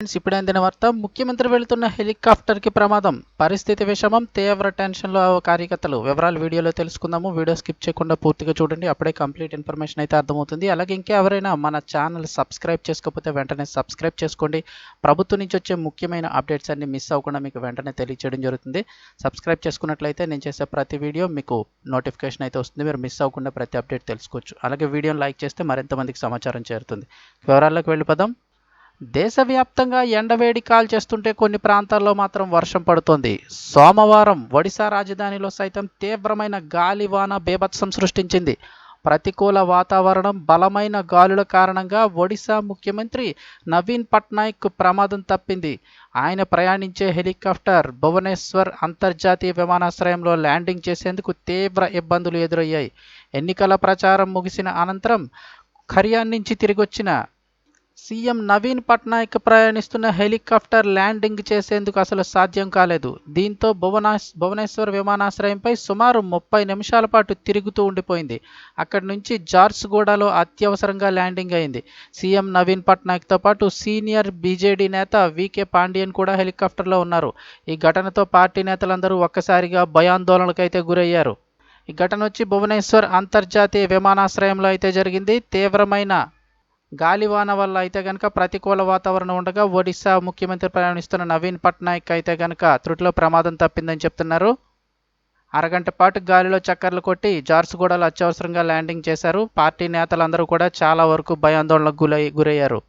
Friends ఇప్పుడు అందిన వార్త ముఖ్యమంత్రి వెళుతున్న హెలికాప్టర్కి ప్రమాదం. పరిస్థితి విషమం తీవ్ర టెన్షన్లో కార్యకర్తలు. వివరాలు వీడియోలో తెలుసుకుందాము. వీడియో స్కిప్ చేయకుండా పూర్తిగా చూడండి. అప్పుడే కంప్లీట్ ఇన్ఫర్మేషన్ అయితే అర్థమవుతుంది. అలాగే ఇంకా ఎవరైనా మన ఛానల్ సబ్స్క్రైబ్ చేసుకోకపోతే వెంటనే సబ్స్క్రైబ్ చేసుకోండి. ప్రభుత్వం నుంచి వచ్చే ముఖ్యమైన అప్డేట్స్ అన్ని మిస్ అవ్వకుండా మీకు వెంటనే తెలియచేయడం జరుగుతుంది. సబ్స్క్రైబ్ చేసుకున్నట్లయితే నేను చేసే ప్రతి వీడియో మీకు నోటిఫికేషన్ అయితే వస్తుంది. మీరు మిస్ అవ్వకుండా ప్రతి అప్డేట్ తెలుసుకోవచ్చు. అలాగే వీడియోని లైక్ చేస్తే మరింత మందికి సమాచారం చేరుతుంది. వివరాల్లోకి వెళ్ళిపోదాం. దేశవ్యాప్తంగా ఎండవేడి కాల్ చేస్తుంటే కొన్ని ప్రాంతాల్లో మాత్రం వర్షం పడుతోంది. సోమవారం ఒడిశా రాజధానిలో సైతం తీవ్రమైన గాలివాన బీభత్సం సృష్టించింది. ప్రతికూల వాతావరణం బలమైన గాలుల కారణంగా ఒడిశా ముఖ్యమంత్రి నవీన్ పట్నాయక్ ప్రమాదం తప్పింది. ఆయన ప్రయాణించే హెలికాప్టర్ భువనేశ్వర్ అంతర్జాతీయ విమానాశ్రయంలో ల్యాండింగ్ చేసేందుకు తీవ్ర ఇబ్బందులు ఎదురయ్యాయి. ఎన్నికల ప్రచారం ముగిసిన అనంతరం ఖర్యాన్ నుంచి తిరిగొచ్చిన సీఎం నవీన్ పట్నాయక్ ప్రయాణిస్తున్న హెలికాప్టర్ ల్యాండింగ్ చేసేందుకు అసలు సాధ్యం కాలేదు. దీంతో భువనాస్ భువనేశ్వర్ విమానాశ్రయంపై సుమారు ముప్పై నిమిషాల పాటు తిరుగుతూ ఉండిపోయింది. అక్కడి నుంచి జార్స్గూడలో అత్యవసరంగా ల్యాండింగ్ అయింది. సీఎం నవీన్ పట్నాయక్తో పాటు సీనియర్ బీజేడీ నేత వికే పాండియన్ కూడా హెలికాప్టర్లో ఉన్నారు. ఈ ఘటనతో పార్టీ నేతలందరూ ఒక్కసారిగా భయాందోళనకైతే గురయ్యారు. ఈ ఘటన వచ్చి భువనేశ్వర్ అంతర్జాతీయ విమానాశ్రయంలో అయితే జరిగింది. తీవ్రమైన గాలివాన వల్ల అయితే కనుక ప్రతికూల వాతావరణం ఉండగా ఒడిశా ముఖ్యమంత్రి ప్రయాణిస్తున్న నవీన్ పట్నాయక్ అయితే కనుక త్రుటిలో ప్రమాదం తప్పిందని చెప్తున్నారు. అరగంట పాటు గాలిలో చక్కర్లు కొట్టి జార్సుగూడలో అత్యవసరంగా ల్యాండింగ్ చేశారు. పార్టీ నేతలందరూ కూడా చాలా వరకు భయాందోళనకు గురై గురయ్యారు.